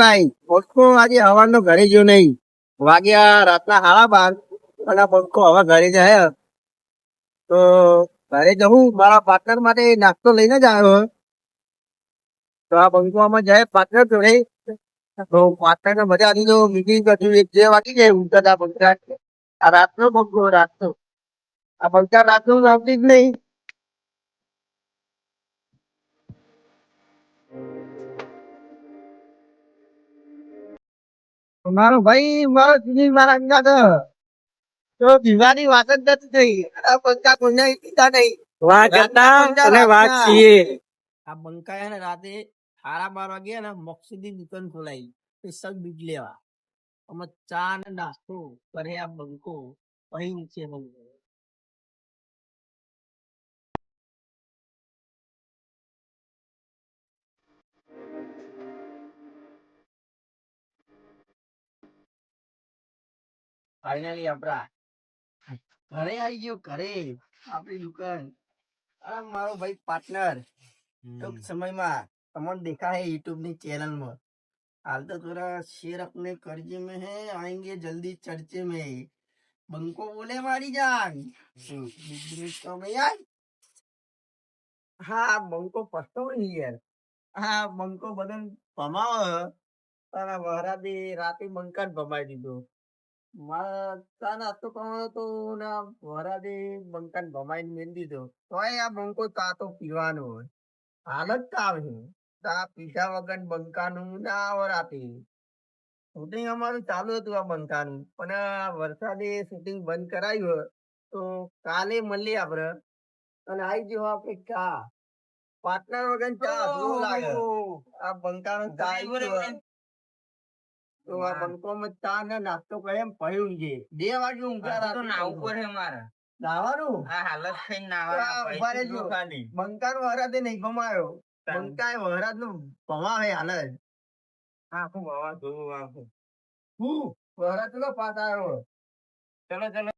ભાઈ પંખો આજે હવાનો ઘરે ગયો નહીં. વાગ્યા રાતના હાળા બાર અને આ પંખો હવે ઘરે જાય તો ઘરે જવું મારા પાર્ટનર માટે નાસ્તો લઈને જ આવ્યો. તો આ પંખો આમાં જાય પાર્ટનર જોડે. તો પાર્ટનર ને મજા આવી તો મીટિંગ કર્યું એક જે વાગી જાય ઉલટા હતા પંખા. આ રાતનો પંખો, રાતનો. આ પંખા રાતનું આવતી જ નહીં. મારો ભાઈ મારો દીદી મારા અંગાત તો દીવાની વાત જ નથી થઈ. આ પંખા કોઈને પીતા નહીં. વાત હતા અને વાત છીએ. આ બંકાયા ને રાતે હારા બાર વાગે ને મકસુદી દુકાન ખોલાઈ. સ્પેશિયલ દૂધ લેવા. અમે ચા ને નાસ્તો કરે આ બંકો અહીં નીચે બંકો ફાઇનલી આપણા ઘરે આવી ગયો ઘરે આપણી દુકાન. આ મારો ભાઈ પાર્ટનર ટૂંક સમયમાં તમને દેખાય યુટ્યુબની ચેનલમાં. હાલ તો થોડા શેર અપને કરજે મેં હે આएंगे જલ્દી ચર્ચે મેં. બંકો બોલે મારી જાન. તો ભાઈ હા બંકો પસ્તો યાર. હા બંકો બદલ ભમાવો. તારા વહરા બી રાતે બંકા જ ભમાઈ દીધો. ચા નાસ્તો કરવાનો તો ના વરાદી બંકા ને ભમાઈ મેળ દીધો. તોય આ બંકો ચા પીવાનો હોય. હાલત કામ તા પીધા વગર બંકાનું ના વરાતી. શૂટિંગ અમારું ચાલુ હતું આ બંકાનું. પણ વરસાદે શૂટિંગ બંધ કરાયું તો કાલે મળીએ આપણે. અને આવી ગયો આપણે ચા. પાર્ટનર વગર ચા લાગે. આ બંકાનું ચા આવી તો આ બંકોમાં ચા ને નાસ્તો કરે એમ પડ્યું છે. બે વાગે ઊંઘા મારે. નાવાનું? આ ઊભા રહેજો. વરાદે નહીં ભમાયો બંકાએ વરાદનું ભમાવે હાલ. આખું હું વરાદ નો પાસ આવ્યો ચલો ચલો.